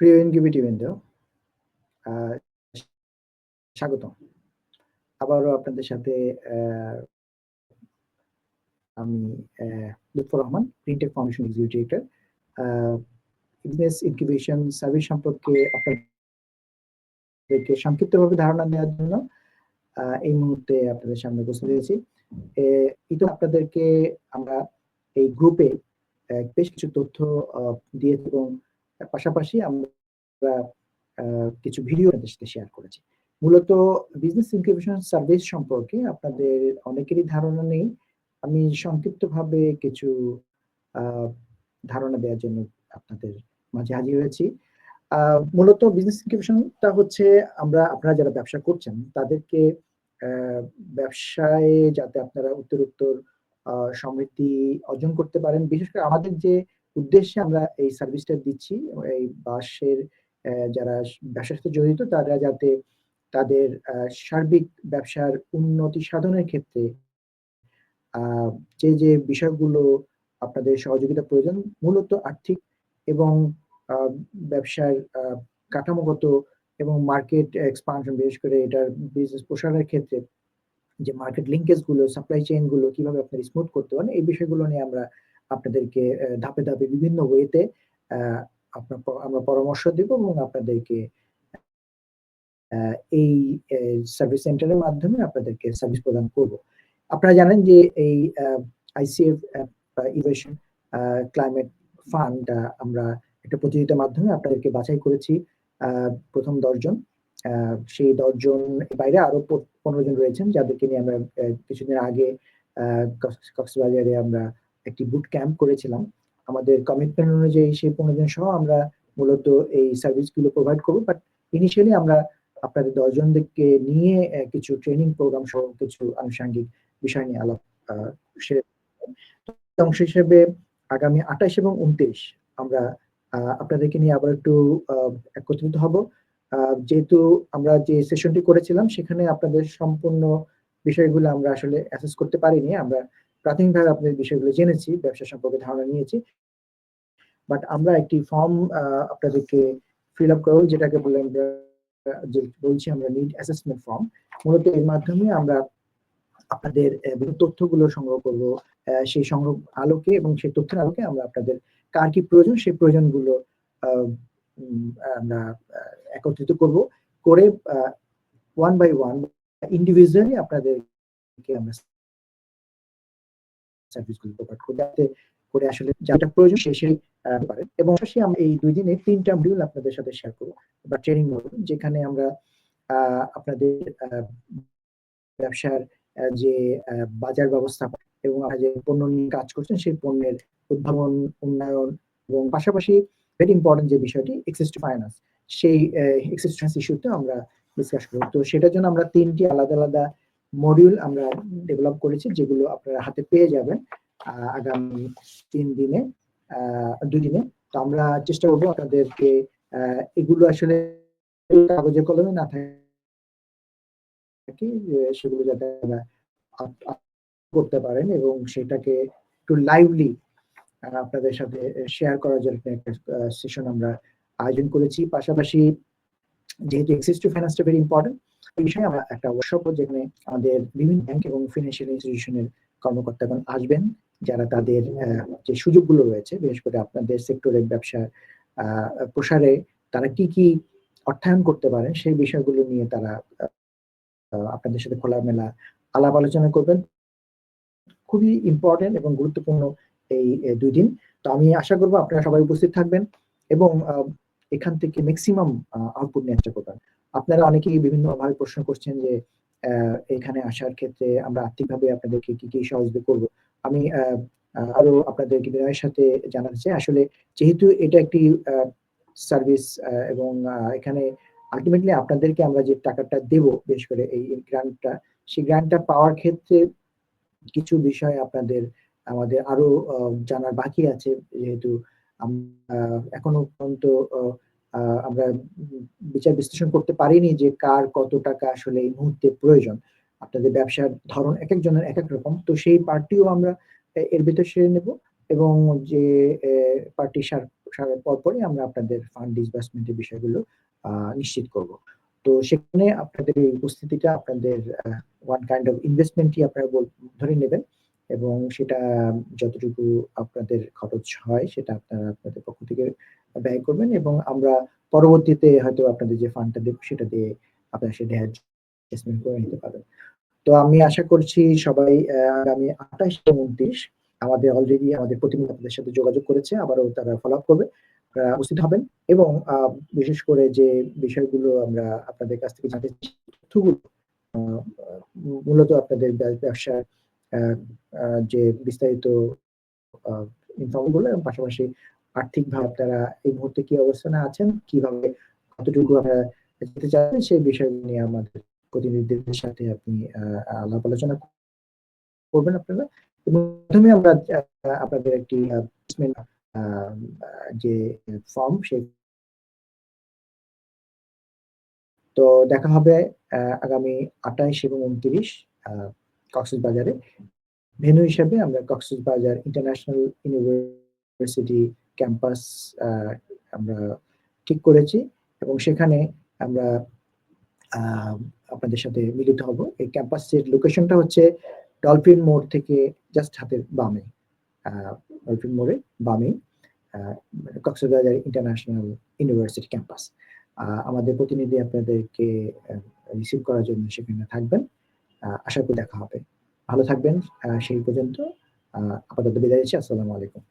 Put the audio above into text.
প্রিয় ইনকিউবিটি বৃন্দ স্বাগতম। আবারও আপনাদের সাথে আমি Rahman Printek foundation executive business incubation service সম্পর্কে আপনাদেরকে সংক্ষিপ্তভাবে ধারণা নেওয়ার জন্য এই মুহূর্তে আপনাদের সামনে উপস্থিত হয়েছি। ইতো আপনাদেরকে আমরা এই গ্রুপে বেশ কিছু তথ্য দিয়েছি এবং পাশাপাশি আমরা কিছু ভিডিও শেয়ার করেছি। মূলত বিজনেস ইনকিউবেশন সার্ভিস সম্পর্কে আপনাদের অনেকেরই ধারণা নেই। আমি সংক্ষিপ্তভাবে কিছু ধারণা দেওয়ার জন্য আপনাদের মাঝে হাজির হয়েছি। মূলত বিজনেস ইনকিউবেশনটা হচ্ছে আমরা, আপনারা যারা ব্যবসা করছেন, তাদেরকে ব্যবসায় যাতে আপনারা উত্তরোত্তর সমৃদ্ধি অর্জন করতে পারেন। বিশেষ করে আমাদের যে উদ্দেশ্যে আমরা এই সার্ভিসটা দিচ্ছি। এই বাসের যারা ব্যবসার সাথে জড়িত, তারা যাতে তাদের সার্বিক ব্যবসার উন্নতি সাধনের ক্ষেত্রে যে যে বিষয়গুলো আপনাদের সহযোগিতা প্রয়োজন, মূলত আর্থিক এবং ব্যবসার কাঠামোগত এবং মার্কেট এক্সপানশন বিশেষ করে এটার বিজনেস প্রসারের ক্ষেত্রে, যে মার্কেট লিঙ্কেজগুলো সাপ্লাই চেইনগুলো কীভাবে আপনারা স্মুথ করতে পারেন, এই বিষয়গুলো নিয়ে আমরা আপনাদেরকে ধাপে ধাপে বিভিন্ন ওয়েতে আমরা পরামর্শ দেব এবং আপনাদেরকে এই সার্ভিস সেন্টারের মাধ্যমে আপনাদেরকে সার্ভিস প্রদান করব। আপনারা জানেন যে এই আইসিএফ ইভেশন ক্লাইমেট ফান্ড আমরা একটা প্রতিযোগিতার মাধ্যমে আপনাদেরকে বাছাই করেছি প্রথম দশজন সেই দশজন বাইরে আরও পনেরো জন রয়েছেন, যাদেরকে নিয়ে আমরা কিছুদিন আগে কক্সবাজারে আমরা একটি বুট ক্যাম্প করেছিলাম। আমাদের কমিটমেন্ট অনুযায়ী সেই পনেরো জন সহ আমরা মূলত এই সার্ভিসগুলো প্রোভাইড করব। বাট ইনিশিয়ালি আমরা আপনাদের দশজনদেরকে নিয়ে কিছু ট্রেনিং প্রোগ্রাম সহ কিছু আনুষাঙ্গিক বিষয় নিয়ে আলাপ অংশ হিসেবে আগামী আঠাশ এবং উনত্রিশ আমরা আপনাদেরকে নিয়ে আবার একটু একত্রিত হব। যেহেতু আমরা যে সেশনটি করেছিলাম, সেখানে আপনাদের সম্পূর্ণ বিষয়গুলো আমরা আসলে অ্যাসেস করতে পারিনি। আমরা প্রাথমিকভাবে আপনাদের বিষয়গুলো জেনেছি, ব্যবসা সম্পর্কে ধারণা নিয়েছি। বাট আমরা একটি ফর্ম আপনাদেরকে ফিল আপ করব যেটাকে বললেন যে বলছি আমরা নিড অ্যাসেসমেন্ট ফর্ম মূলত এর মাধ্যমে আমরা আপনাদের তথ্যগুলো সংগ্রহ করব সেই সংগ্রহ আলোকে এবং সেই তথ্যের আলোকে আমরা আপনাদের কার কি প্রয়োজন, সেই প্রয়োজনগুলো আমরা একত্রিত করব, করে ওয়ান বাই ওয়ান ইন্ডিভিজুয়ালি আপনাদেরকে আমরা সার্ভিসগুলো প্রোভাইড যাতে করে আসলে যেটা প্রয়োজন সে সেই এবং অবশ্যই আমরা এই দুই দিনে তিনটা মডিউল আপনাদের সাথে শেয়ার করব, বা ট্রেনিং মডিউল যেখানে আমরা আপনাদের ব্যবসার যে বাজার ব্যবস্থা এবং আপনারা যে পণ্য নিয়ে কাজ করছেন, সেই পণ্যের উদ্ভাবন, উন্নয়ন এবং পাশাপাশি ভেরি ইম্পর্টেন্ট যে বিষয়টি এক্সেস ফাইন্যান্স সেই এক্সেস ফাইন্যান্স ইস্যুতে আমরা ডিসকাস করব। তো সেটার জন্য আমরা তিনটি আলাদা আলাদা মডিউল আমরা ডেভেলপ করেছি, যেগুলো আপনারা হাতে পেয়ে যাবেন আগামী তিন দিনে দুই দিনে তো আমরা চেষ্টা করব আপনাদেরকে এগুলো আসলে কাগজে কলমে না থাকে সেগুলো যাতে করতে পারেন এবং সেটাকে একটু লাইভলি আপনাদের সাথে শেয়ার করার জন্য একটা সেশন আমরা আয়োজন করেছি। পাশাপাশি যেহেতু এক্সেস টু ফাইন্যান্সটা ভেরি ইম্পর্টেন্ট বিষয়ে আমরা একটা ওয়ার্কশপ যেখানে আমাদের বিভিন্ন ব্যাংক এবং ফিনান্সিয়াল ইনস্টিটিউশনের কর্মকর্তাগণ আসবেন, যারা তাদের যে সুযোগগুলো রয়েছে, বিশেষ করে আপনাদের সেক্টরের ব্যবসা প্রসারে তারা কি কি অর্থায়ন করতে পারেন, সেই বিষয়গুলো নিয়ে তারা আপনাদের সাথে খোলামেলা আলাপ আলোচনা করবেন। খুবই ইম্পর্টেন্ট এবং গুরুত্বপূর্ণ এই দুই দিন। তো আমি আশা করব আপনারা সবাই উপস্থিত থাকবেন এবং এখান থেকে ম্যাক্সিমাম আউটপুট নিয়ে চেষ্টা করবেন। আপনারা অনেকেই বিভিন্ন ভাবে প্রশ্ন করছেন যে এখানে আসার ক্ষেত্রে আমরা আর্থিকভাবে আপনাদেরকে কি কি সহযোগিতা করব? আমি আরও আপনাদেরকে বিনয়ের সাথে জানাতে চাই। আসলে যেহেতু এটা একটি সার্ভিস এবং এখানে আলটিমেটলি আপনাদেরকে আমরা যে টাকাটা দেব, বিশেষ করে এই গ্রান্টটা সেই গ্রান্টটা পাওয়ার ক্ষেত্রে কিছু বিষয় আপনাদের, আমাদের আরও জানার বাকি আছে। যেহেতু এখনও পর্যন্ত আমরা বিচার বিশ্লেষণ করতে পারিনি যে কার কত টাকা আসলে এই মুহূর্তে প্রয়োজন। আপনাদের ব্যবসার ধরন এক একজনের এক এক রকম। তো সেই পার্টিও আমরা এর ভিতরে সেরে নেব এবং যে পার্টি সার, সারার পরপরই আমরা আপনাদের ফান্ড ডিসবার্সমেন্টের বিষয়গুলো নিশ্চিত করব। তো সেখানে আপনাদের এই উপস্থিতিটা, আপনাদের ওয়ান কাইন্ড অফ ইনভেস্টমেন্টই আপনারা ধরে নেবেন। এবং সেটা যতটুকু আপনাদের খরচ হয় সেটা আপনারা আপনাদের পক্ষ থেকে ব্যয় করবেন এবং আমরা পরবর্তীতে হয়তো আপনাদের যে ফান্ডটা দেব সেটা দিয়ে আপনারা সেটা অ্যাডজাস্টমেন্ট করে নিতে পারবেন। তো আমি আশা করছি সবাই আগামী আঠাশ উনত্রিশ আমাদের অলরেডি আমাদের প্রতিনিধি আপনাদের সাথে যোগাযোগ করেছে আবারও তারা ফলো আপ করবে উপস্থিত হবেন এবং বিশেষ করে যে বিষয়গুলো আমরা আপনাদের কাছ থেকে জানতে তথ্যগুলো মূলত আপনাদের ব্য- ব্যবসার আহ, আহ, যে বিস্তারিত ইনফর্মগুলো এবং পাশাপাশি আর্থিকভাবে আপনারা এই মুহূর্তে কি অবস্থানে আছেন, কীভাবে, কতটুকু আপনারা যেতে চাচ্ছেন, সেই বিষয় নিয়ে আমাদের প্রতিনিধিদের সাথে আপনি আলাপ আলোচনা করবেন আপনারা। এবং প্রথমে আমরা আপনাদের একটি যে ফর্ম সেই তো দেখা হবে আগামী আঠাইশ এবং উনত্রিশ কক্সেস বাজারে ভেন্যু হিসেবে আমরা কক্সেস বাজার ইন্টারন্যাশনাল ইউনিভার্সিটি ক্যাম্পাস আমরা ঠিক করেছি এবং সেখানে আমরা আপনাদের সাথে মিলিত হব। এই ক্যাম্পাসের লোকেশনটা হচ্ছে ডলফিন মোড় থেকে জাস্ট হাতের বামে ডলফিন মোড়ে বামে কক্সবাজার ইন্টারন্যাশনাল ইউনিভার্সিটি ক্যাম্পাস। আমাদের প্রতিনিধি আপনাদেরকে রিসিভ করার জন্য সেখানে থাকবেন। আশা করি দেখা হবে। ভালো থাকবেন। সেই পর্যন্ত আপাতত বিদায় আসসালামু আলাইকুম।